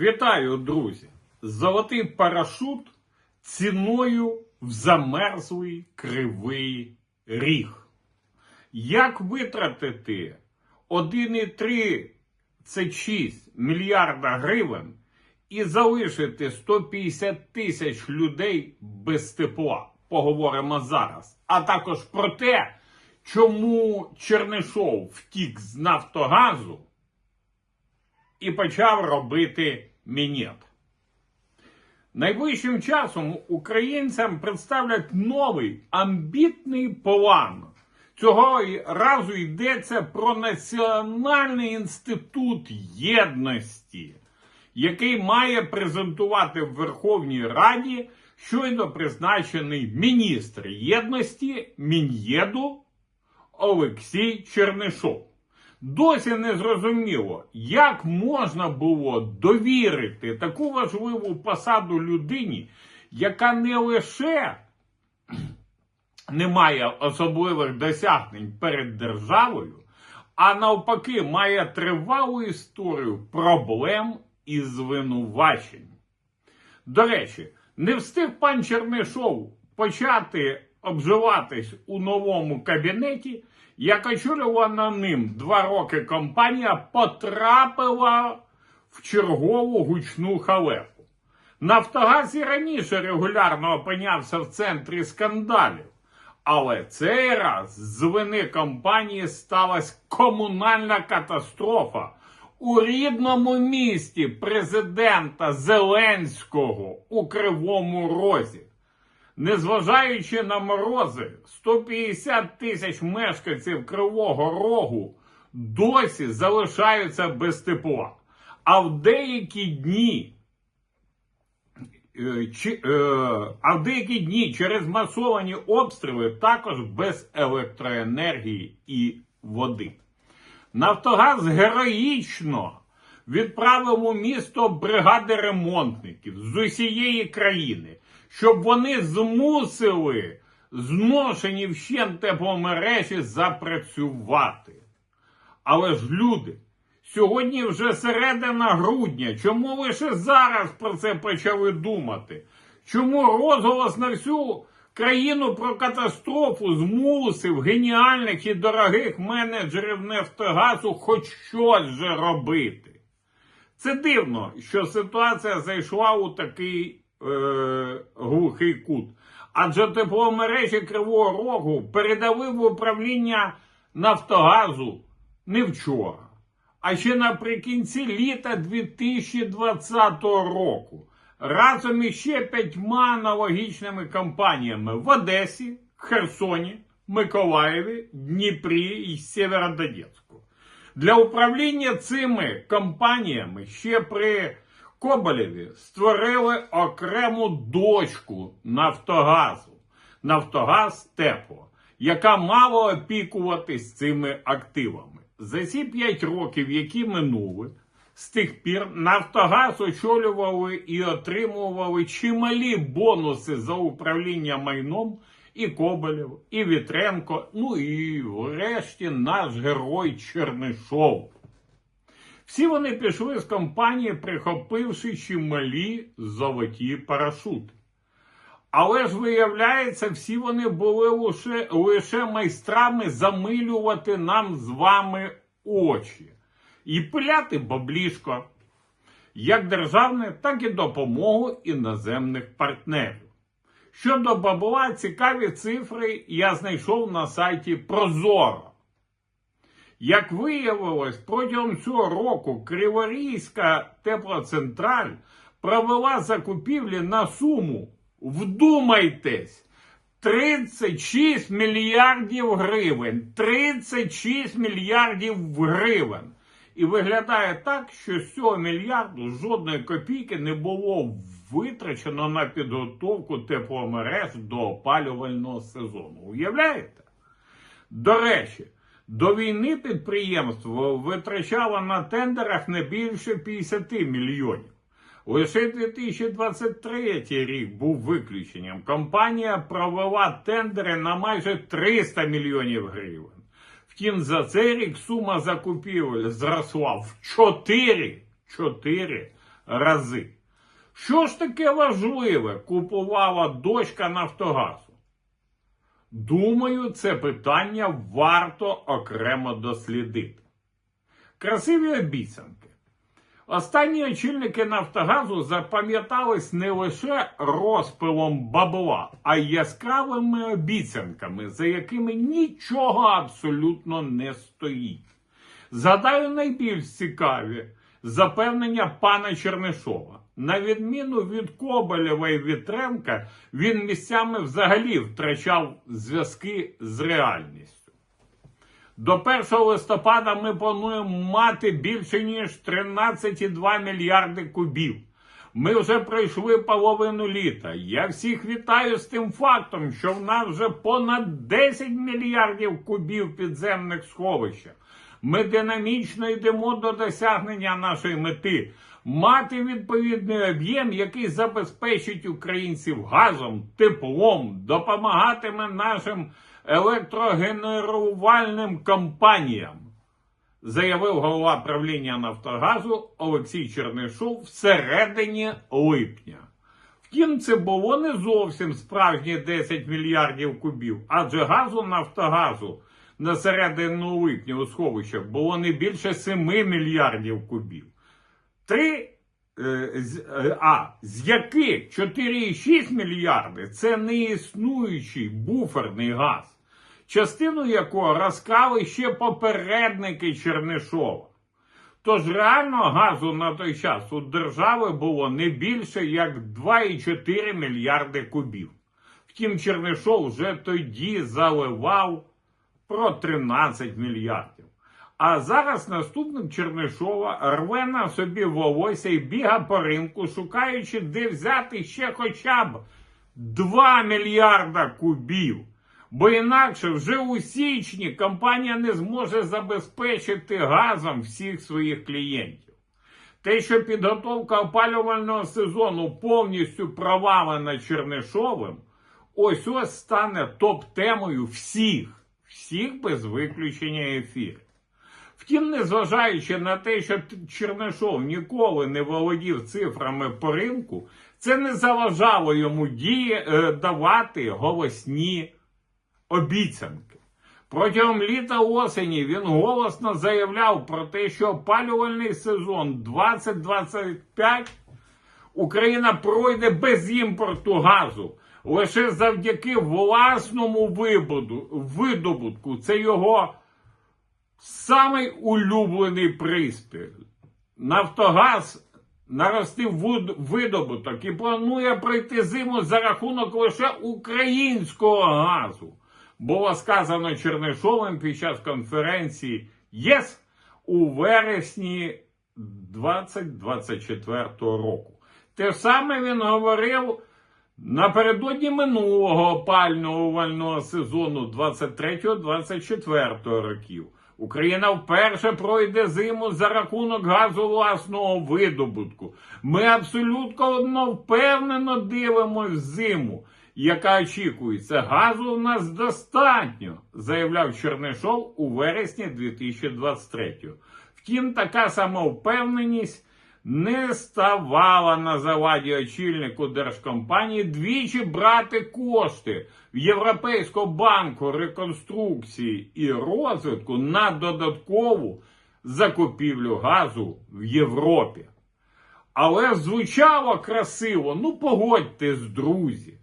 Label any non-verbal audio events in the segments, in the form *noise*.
Вітаю, друзі! Золотий парашут ціною в замерзлий кривий ріг. Як витратити 1,3 це 6 мільярда гривень і залишити 150 тисяч людей без тепла? Поговоримо зараз. А також про те, чому Чернишов втік з Нафтогазу і почав робити мінет. Найближчим часом українцям представлять новий амбітний план. Цього разу йдеться про Національний інститут єдності, який має презентувати в Верховній Раді щойно призначений міністр єдності Мін'єду Олексій Чернишов. Досі не зрозуміло, як можна було довірити таку важливу посаду людині, яка не лише не має особливих досягнень перед державою, а навпаки, має тривалу історію проблем і звинувачень. До речі, не встиг пан Чернишов почати обживатись у новому кабінеті, як очолювана ним два роки компанія потрапила в чергову гучну халепу. Нафтогаз і раніше регулярно опинявся в центрі скандалів. Але цей раз з вини компанії сталася комунальна катастрофа у рідному місті президента Зеленського у Кривому Розі. Незважаючи на морози, 150 тисяч мешканців Кривого Рогу досі залишаються без тепла. А в деякі дні е, е, а в деякі дні через масовані обстріли також без електроенергії і води. Нафтогаз героїчно відправив у місто бригади ремонтників з усієї країни, щоб вони змусили зношені вщент тепломережі запрацювати. Але ж люди, сьогодні вже середина грудня. Чому лише зараз про це почали думати? Чому розголос на всю країну про катастрофу змусив геніальних і дорогих менеджерів Нафтогазу хоч щось же робити? Це дивно, що ситуація зайшла у такий е, глухий кут. Адже тепломережі Кривого Рогу передали в управління Нафтогазу не вчора, а ще наприкінці літа 2020 року. Разом із ще п'ятьма аналогічними компаніями в Одесі, Херсоні, Миколаєві, Дніпрі і Сєвєродонецьку. Для управління цими компаніями ще при Коболєві створили окрему дочку Нафтогазу Нафтогаз Тепло, яка мала опікуватись цими активами. За ці 5 років, які минули, з тих пір Нафтогаз очолювали і отримували чималі бонуси за управління майном і Коболєв, і Вітренко, ну і врешті наш герой Чернишов. Всі вони пішли з компанії, прихопивши чималі золоті парашути. Але ж виявляється, всі вони були лише, лише майстрами замилювати нам з вами очі і пиляти баблішко, як державне, так і допомогу іноземних партнерів. Щодо бабла, цікаві цифри я знайшов на сайті Прозоро. Як виявилось, протягом цього року Криворізька теплоцентраль провела закупівлі на суму, вдумайтесь, 36 мільярдів гривень. 36 мільярдів гривень. І виглядає так, що з цього мільярду жодної копійки не було витрачено на підготовку тепломереж до опалювального сезону. Уявляєте? До речі, до війни підприємство витрачало на тендерах не більше 50 мільйонів. Лише 2023 рік був виключенням. Компанія провела тендери на майже 300 мільйонів гривень. Втім, за цей рік сума закупівель зросла в 4, 4 рази. Що ж таке важливе купувала дочка Нафтогазу? Думаю, це питання варто окремо дослідити. Красиві обіцянки. Останні очільники Нафтогазу запам'ятались не лише розпилом бабла, а й яскравими обіцянками, за якими нічого абсолютно не стоїть. Згадаю найбільш цікаві запевнення пана Чернишова. На відміну від Коболєва і Вітренка, він місцями взагалі втрачав зв'язки з реальністю. До 1 листопада ми плануємо мати більше ніж 13,2 мільярди кубів. Ми вже пройшли половину літа. Я всіх вітаю з тим фактом, що в нас вже понад 10 мільярдів кубів підземних сховищах. Ми динамічно йдемо до досягнення нашої мети мати відповідний об'єм, який забезпечить українців газом, теплом, допомагатиме нашим електрогенерувальним компаніям, заявив голова правління Нафтогазу Олексій Чернишов всередині липня. Втім, це було не зовсім справжні 10 мільярдів кубів, адже газу Нафтогазу на середину липня у сховищах було не більше 7 мільярдів кубів. Три, е, е, а з яких 4,6 мільярди це неіснуючий буферний газ, частину якого розкрали ще попередники Чернишова. Тож реально газу на той час у держави було не більше як 2,4 мільярди кубів. Втім, Чернишов вже тоді заливав про 13 мільярдів. А зараз наступник Чернишова рве на собі волосся і біга по ринку, шукаючи, де взяти ще хоча б 2 мільярда кубів. Бо інакше вже у січні компанія не зможе забезпечити газом всіх своїх клієнтів. Те, що підготовка опалювального сезону повністю провалена Чернишовим, ось ось стане топ-темою всіх, всіх без виключення ефірів. Втім, незважаючи на те, що Чернишов ніколи не володів цифрами по ринку, це не заважало йому дії, е, давати голосні обіцянки. Протягом літа осені він голосно заявляв про те, що опалювальний сезон 2025 Україна пройде без імпорту газу. Лише завдяки власному вибуду, видобутку. Це його самий улюблений приспів. Нафтогаз наростив видобуток і планує пройти зиму за рахунок лише українського газу. Було сказано Чернишовим під час конференції ЄС у вересні 2024 року. Те саме він говорив напередодні минулого опалювального сезону 23-24 років. Україна вперше пройде зиму за рахунок газу власного видобутку. Ми абсолютно впевнено дивимося в зиму, яка очікується. Газу у нас достатньо, заявляв Чернишов у вересні 2023. Втім, така самовпевненість не ставала на заваді очільнику держкомпанії двічі брати кошти в Європейського банку реконструкції і розвитку на додаткову закупівлю газу в Європі. Але звучало красиво, ну погодьтесь, друзі.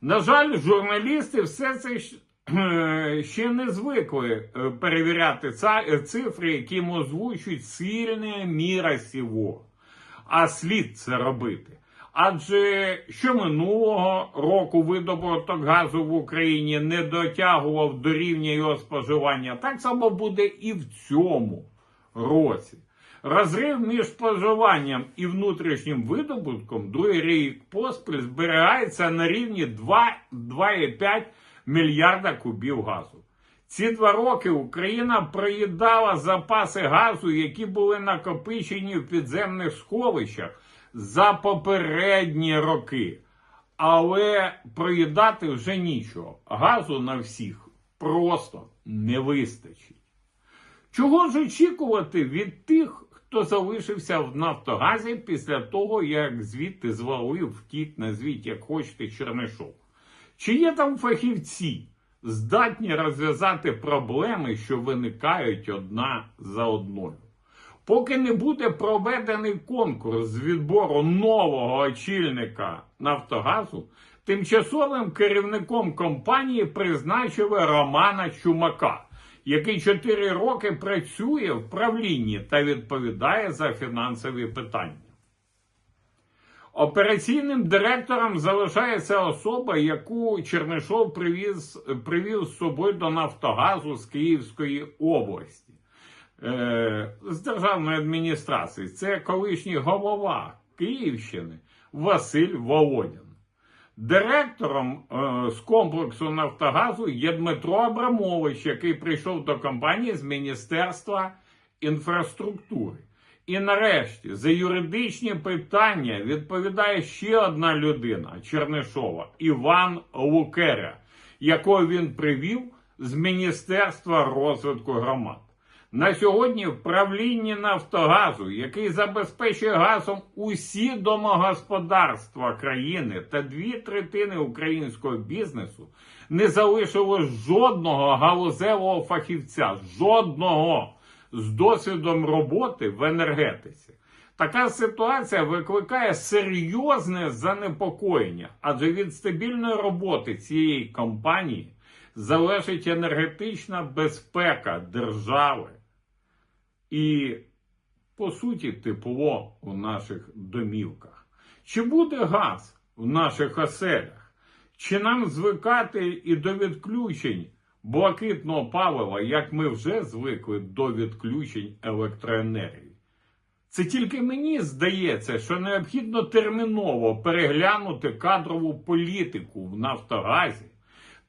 На жаль, журналісти все це *clears throat* ще не звикли е, перевіряти цифри, які озвучують сильне міра сіво. А слід це робити. Адже що минулого року видобуток газу в Україні не дотягував до рівня його споживання, так само буде і в цьому році. Розрив між споживанням і внутрішнім видобутком другий рік поспіль зберігається на рівні 2 2,5 мільярда кубів газу. Ці два роки Україна проїдала запаси газу, які були накопичені в підземних сховищах за попередні роки. Але проїдати вже нічого. Газу на всіх просто не вистачить. Чого ж очікувати від тих, хто залишився в Нафтогазі після того, як звідти звалив втік, назвіть, як хочете, Чернишов. Чи є там фахівці, здатні розв'язати проблеми, що виникають одна за одною? Поки не буде проведений конкурс з відбору нового очільника Нафтогазу, тимчасовим керівником компанії призначили Романа Чумака, який 4 роки працює в правлінні та відповідає за фінансові питання. Операційним директором залишається особа, яку Чернишов привіз, привів з собою до Нафтогазу з Київської області е, з державної адміністрації. Це колишній голова Київщини Василь Володін. Директором е, з комплексу Нафтогазу є Дмитро Абрамович, який прийшов до компанії з Міністерства інфраструктури. І нарешті за юридичні питання відповідає ще одна людина Чернишова Іван Лукеря, якого він привів з Міністерства розвитку громад. На сьогодні в Нафтогазу, який забезпечує газом усі домогосподарства країни та дві третини українського бізнесу, не залишилось жодного галузевого фахівця, жодного з досвідом роботи в енергетиці. Така ситуація викликає серйозне занепокоєння, адже від стабільної роботи цієї компанії залежить енергетична безпека держави і, по суті, тепло у наших домівках. Чи буде газ в наших оселях? Чи нам звикати і до відключень блакитного палива, як ми вже звикли до відключень електроенергії? Це тільки мені здається, що необхідно терміново переглянути кадрову політику в Нафтогазі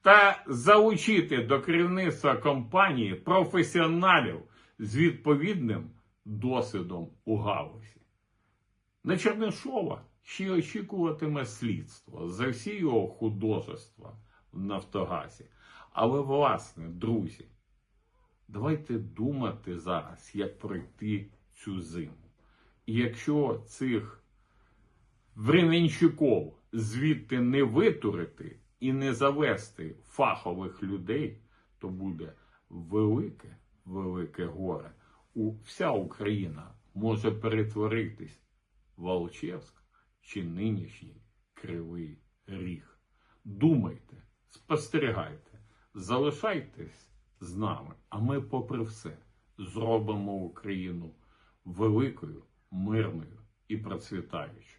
та залучити до керівництва компанії професіоналів з відповідним досвідом у галузі. На Чернишова ще очікуватиме слідство за всі його художества в Нафтогазі. Але, власне, друзі, давайте думати зараз, як пройти цю зиму. І якщо цих временщиков звідти не витурити і не завести фахових людей, то буде велике, велике горе. У вся Україна може перетворитись в Алчевськ чи нинішній Кривий Ріг. Думайте, спостерігайте, залишайтесь з нами, а ми, попри все, зробимо Україну великою, мирною і процвітаючою.